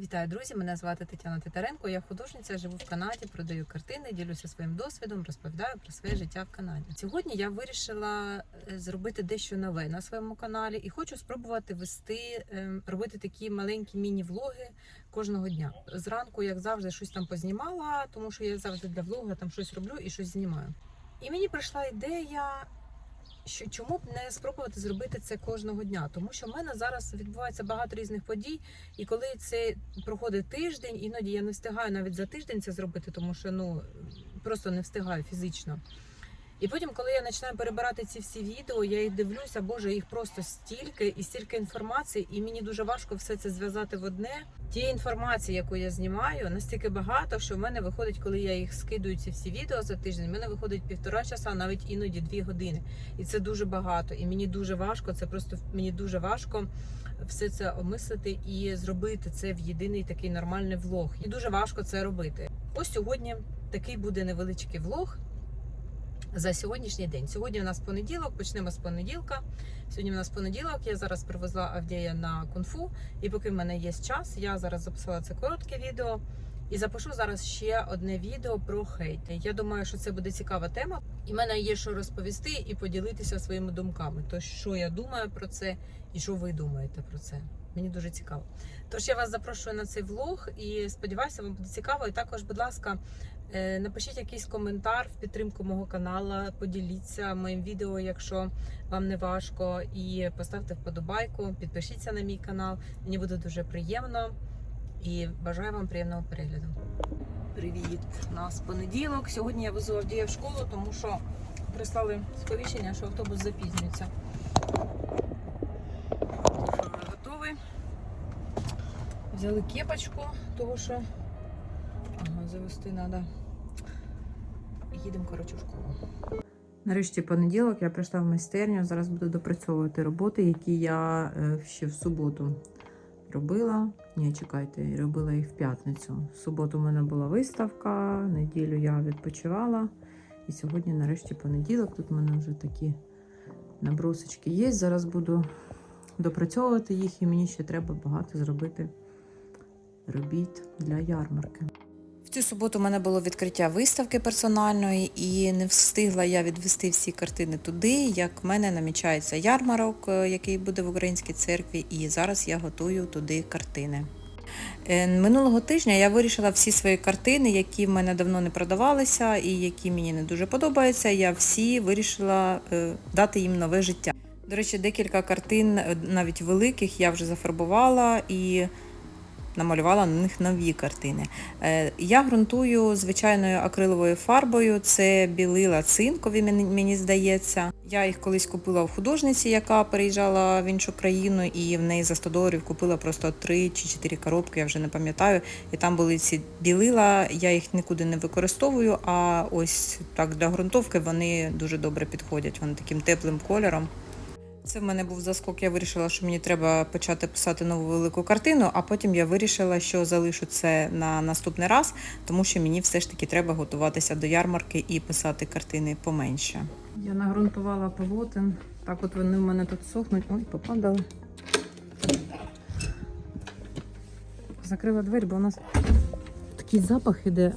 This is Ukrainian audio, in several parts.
Вітаю, друзі! Мене звати Тетяна Титаренко. Я художниця, живу в Канаді, продаю картини, ділюся своїм досвідом, розповідаю про своє життя в Канаді. Сьогодні я вирішила е, зробити дещо нове на своєму каналі і хочу спробувати вести, е, робити такі маленькі міні-влоги кожного дня. Зранку, як завжди, щось там познімала, тому що я завжди для влога там щось роблю і щось знімаю. І мені прийшла ідея. Що чому б не спробувати зробити це кожного дня? Тому що в мене зараз відбувається багато різних подій, і коли це проходить тиждень, іноді я не встигаю навіть за тиждень це зробити, тому що ну просто не встигаю фізично. І потім, коли я починаю перебирати ці всі відео, я їх дивлюся, боже, їх просто стільки і стільки інформації, і мені дуже важко все це зв'язати в одне. Тієї інформації, яку я знімаю, настільки багато, що в мене виходить, коли я їх скидую ці всі відео за тиждень, в мене виходить півтора часа, навіть іноді дві години. І це дуже багато. І мені дуже важко. Це просто мені дуже важко все це обмислити і зробити це в єдиний такий нормальний влог. І дуже важко це робити. Ось сьогодні такий буде невеличкий влог. За сьогоднішній день. Сьогодні у нас понеділок, почнемо з понеділка. Сьогодні у нас понеділок. Я зараз привезла Авдія на кунг-фу. І поки в мене є час, я зараз записала це коротке відео і запишу зараз ще одне відео про хейт. Я думаю, що це буде цікава тема. І в мене є що розповісти і поділитися своїми думками. То що я думаю про це, і що ви думаєте про це. Мені дуже цікаво. Тож я вас запрошую на цей влог і сподіваюся, вам буде цікаво. І також, будь ласка, напишіть якийсь коментар в підтримку мого каналу, поділіться моїм відео, якщо вам не важко, і поставте вподобайку, підпишіться на мій канал. Мені буде дуже приємно і бажаю вам приємного перегляду. Привіт! У нас понеділок. Сьогодні я везу Авдія в школу, тому що прислали сповіщення, що автобус запізнюється. Готовий. Взяли кепочку, того що ага, завести треба. Їдемо, коротше, в школу. Нарешті понеділок я прийшла в майстерню. Зараз буду допрацьовувати роботи, які я е, ще в суботу робила. Ні, чекайте, робила їх в п'ятницю. В суботу у мене була виставка, неділю я відпочивала. І сьогодні, нарешті, понеділок. Тут у мене вже такі набросочки є. Зараз буду допрацьовувати їх, і мені ще треба багато зробити робіт для ярмарки. Цю суботу у мене було відкриття виставки персональної, і не встигла я відвести всі картини туди, як в мене намічається ярмарок, е, який буде в українській церкві, і зараз я готую туди картини. Е, Минулого тижня я вирішила всі свої картини, які в мене давно не продавалися і які мені не дуже подобаються. Я всі вирішила е, дати їм нове життя. До речі, декілька картин, навіть великих, я вже зафарбувала і намалювала на них нові картини. Е, Я ґрунтую звичайною акриловою фарбою. Це білила цинкові, мені здається. Я їх колись купила у художниці, яка переїжджала в іншу країну, і в неї за 100 доларів купила просто 3 чи 4 коробки, я вже не пам'ятаю. І там були ці білила, я їх нікуди не використовую, а ось так для ґрунтовки вони дуже добре підходять. Вони таким теплим кольором. Це в мене був заскок. Я вирішила, що мені треба почати писати нову велику картину, а потім я вирішила, що залишу це на наступний раз, тому що мені все ж таки треба готуватися до ярмарки і писати картини поменше. Я нагрунтувала полотен. Так от вони в мене тут сохнуть. Ой, попадали. Закрила двері, бо у нас такий запах іде.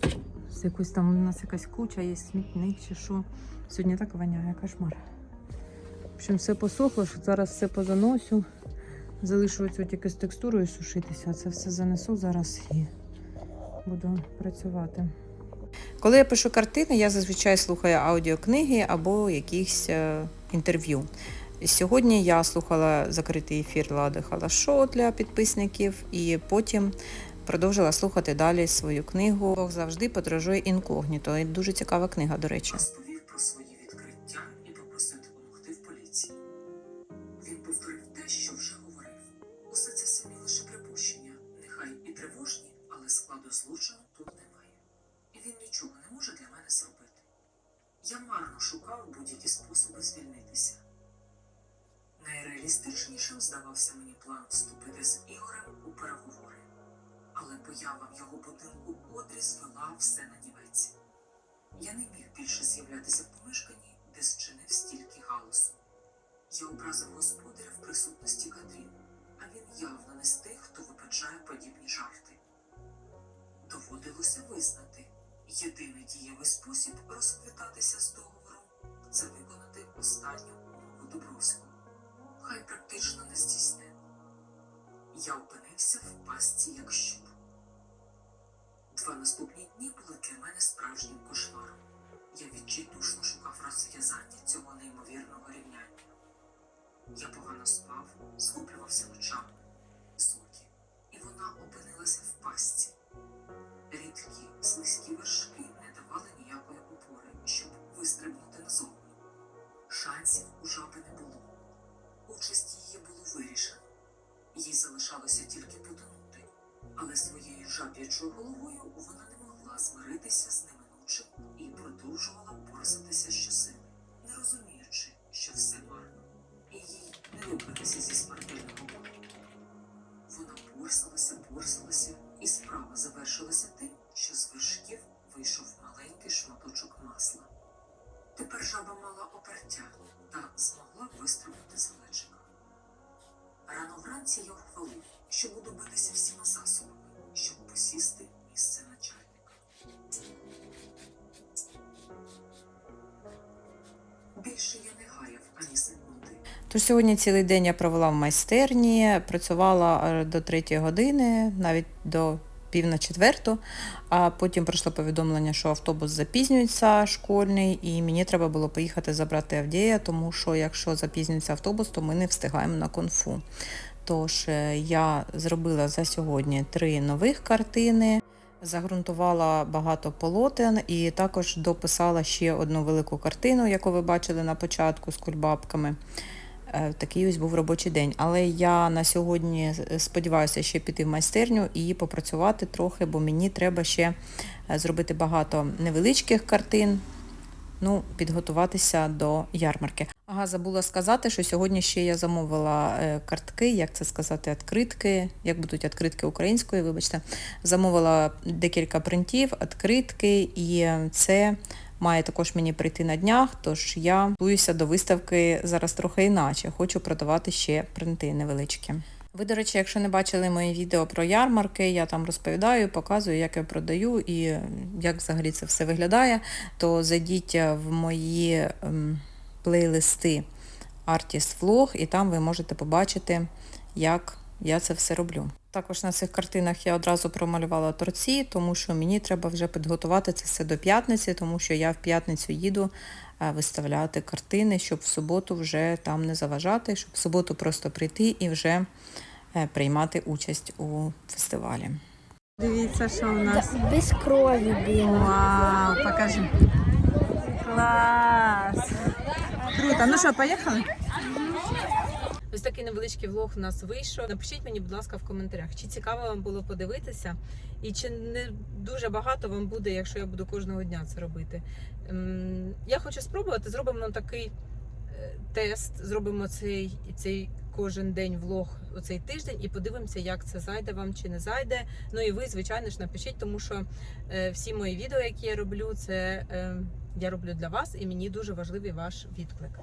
З якось там у нас якась куча, є смітник чи що. Сьогодні так воняє, кошмар. Общем, все посохло, що зараз все позаносю. Залишу оцю тільки з текстурою сушитися, це все занесу зараз і буду працювати. Коли я пишу картини, я зазвичай слухаю аудіокниги або якісь е, інтерв'ю. Сьогодні я слухала закритий ефір Лади Халашо для підписників, і потім продовжила слухати далі свою книгу Бог завжди подорожує інкогніто. Дуже цікава книга, до речі. Я марно шукав будь-які способи звільнитися. Найреалістичнішим здавався мені план вступити з Ігорем у переговори, але поява в його будинку Одрі звела все на нівець. Я не міг більше з'являтися в помешканні, пастці як щур. Два наступні дні були для мене справжнім кошмаром. Я відчайдушно шукав розв'язання цього неймовірного рівняння. Я погано спав, скуплювався ночами, зорі, і вона опинилася в пастці. Рідкі, слизькі вершки не давали ніякої опори, щоб вистрибнути назовні. Шансів у жаби не було. Участь що буду битися всіма засобами, щоб посісти місце начальника. Більше я не гаяв ані секунди. Тож сьогодні цілий день я провела в майстерні, працювала до третьої години, навіть до пів на четверту, а потім прийшло повідомлення, що автобус запізнюється школьний, і мені треба було поїхати забрати Авдія, тому що якщо запізнюється автобус, то ми не встигаємо на конфу. Тож е, я зробила за сьогодні три нових картини. Загрунтувала багато полотен і також дописала ще одну велику картину, яку ви бачили на початку з кульбабками. Е, Такий ось був робочий день. Але я на сьогодні е, сподіваюся ще піти в майстерню і попрацювати трохи, бо мені треба ще зробити багато невеличких картин, ну, підготуватися до ярмарки. Ага, забула сказати, що сьогодні ще я замовила е, картки, як це сказати, відкритки, як будуть відкритки українською, вибачте. Замовила декілька принтів, відкритки, і це має також мені прийти на днях, тож я готуюся до виставки зараз трохи іначе. Хочу продавати ще принти невеличкі. Ви, до речі, якщо не бачили мої відео про ярмарки, я там розповідаю, показую, як я продаю і як взагалі це все виглядає, то зайдіть в мої ем, плейлисти Artist Vlog, і там ви можете побачити, як я це все роблю. Також на цих картинах я одразу промалювала торці, тому що мені треба вже підготувати це все до п'ятниці, тому що я в п'ятницю їду е, виставляти картини, щоб в суботу вже там не заважати, щоб в суботу просто прийти і вже е, приймати участь у фестивалі. Дивіться, що у нас. Без крові було. Вау, покажи. Клас! Круто. Ну що, поїхали? Ось такий невеличкий влог у нас вийшов. Напишіть мені, будь ласка, в коментарях, чи цікаво вам було подивитися, і чи не дуже багато вам буде, якщо я буду кожного дня це робити. Ем, Я хочу спробувати, зробимо такий е, тест, зробимо цей, цей кожен день влог оцей тиждень і подивимося, як це зайде вам чи не зайде. Ну і ви, звичайно ж, напишіть, тому що е, всі мої відео, які я роблю, це е, я роблю для вас, і мені дуже важливий ваш відклик.